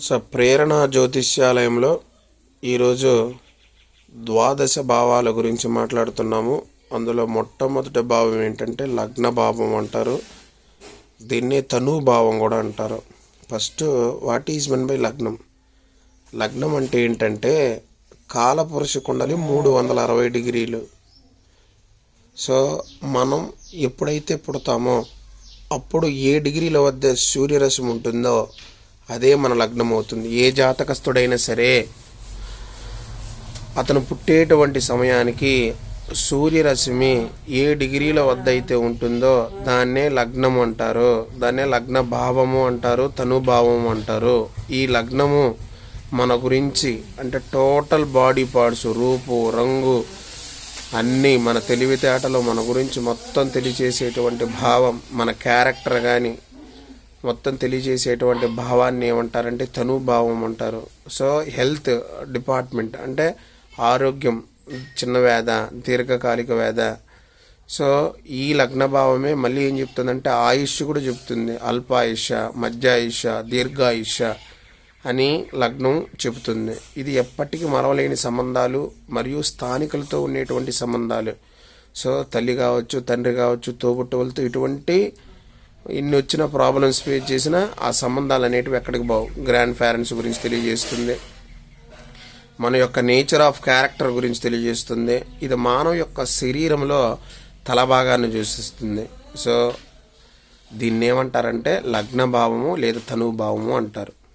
So ప్రేరణ జ్యోతిష్యాలయంలో ఈరోజు ద్వాదశ భావాల గురించి మాట్లాడుతున్నాము. అందులో మొట్టమొదటి భావం ఏంటంటే లగ్న భావం అంటారు. దీన్నే తను భావం కూడా అంటారు. First what is meant by లగ్నం? లగ్నం అంటే ఏంటంటే కాలపురుష కుండలి మూడు వందల అరవై డిగ్రీలు. సో మనం ఎప్పుడైతే పుడతామో అప్పుడు ఏ డిగ్రీల వద్ద సూర్యరశ్మి ఉంటుందో అదే మన లగ్నం అవుతుంది ఏ జాతకస్తుడైనా సరే అతను పుట్టేటువంటి సమయానికి సూర్యరశ్మి ఏ డిగ్రీల వద్ద అయితే ఉంటుందో దాన్నే లగ్నం అంటారు. దాన్నే లగ్న భావము అంటారు తనుభావము అంటారు. ఈ లగ్నము మన గురించి అంటే టోటల్ బాడీ పార్ట్స్ రూపు రంగు అన్నీ మన తెలివితేటలో మన గురించి మొత్తం తెలియజేసేటువంటి భావం మన క్యారెక్టర్ కానీ మొత్తం తెలియజేసేటువంటి భావాన్ని ఏమంటారంటే తనుభావం అంటారు. సో హెల్త్ డిపార్ట్మెంట్ అంటే ఆరోగ్యం చిన్న వ్యాధ దీర్ఘకాలిక వ్యాధ. సో ఈ లగ్న భావమే మళ్ళీ ఏం చెప్తుందంటే ఆయుష్ కూడా చెప్తుంది. అల్పాయుష మధ్యాయుష దీర్ఘాయుష అని లగ్నం చెబుతుంది. ఇది ఎప్పటికీ మరవలేని సంబంధాలు మరియు స్థానికులతో ఉండేటువంటి సంబంధాలు. సో తల్లి కావచ్చు తండ్రి కావచ్చు తోబుట్టువులతో ఇటువంటి ఎన్ని వచ్చిన ప్రాబ్లమ్స్ ఫేస్ చేసినా ఆ సంబంధాలు అనేటివి ఎక్కడికి బావు గ్రాండ్ పేరెంట్స్ గురించి తెలియజేస్తుంది. మన యొక్క నేచర్ ఆఫ్ క్యారెక్టర్ గురించి తెలియజేస్తుంది. ఇది మానవ యొక్క శరీరంలో తల భాగాన్ని సూచిస్తుంది. సో దీన్ని ఏమంటారంటే లగ్న భావము లేదా తను భావము అంటారు.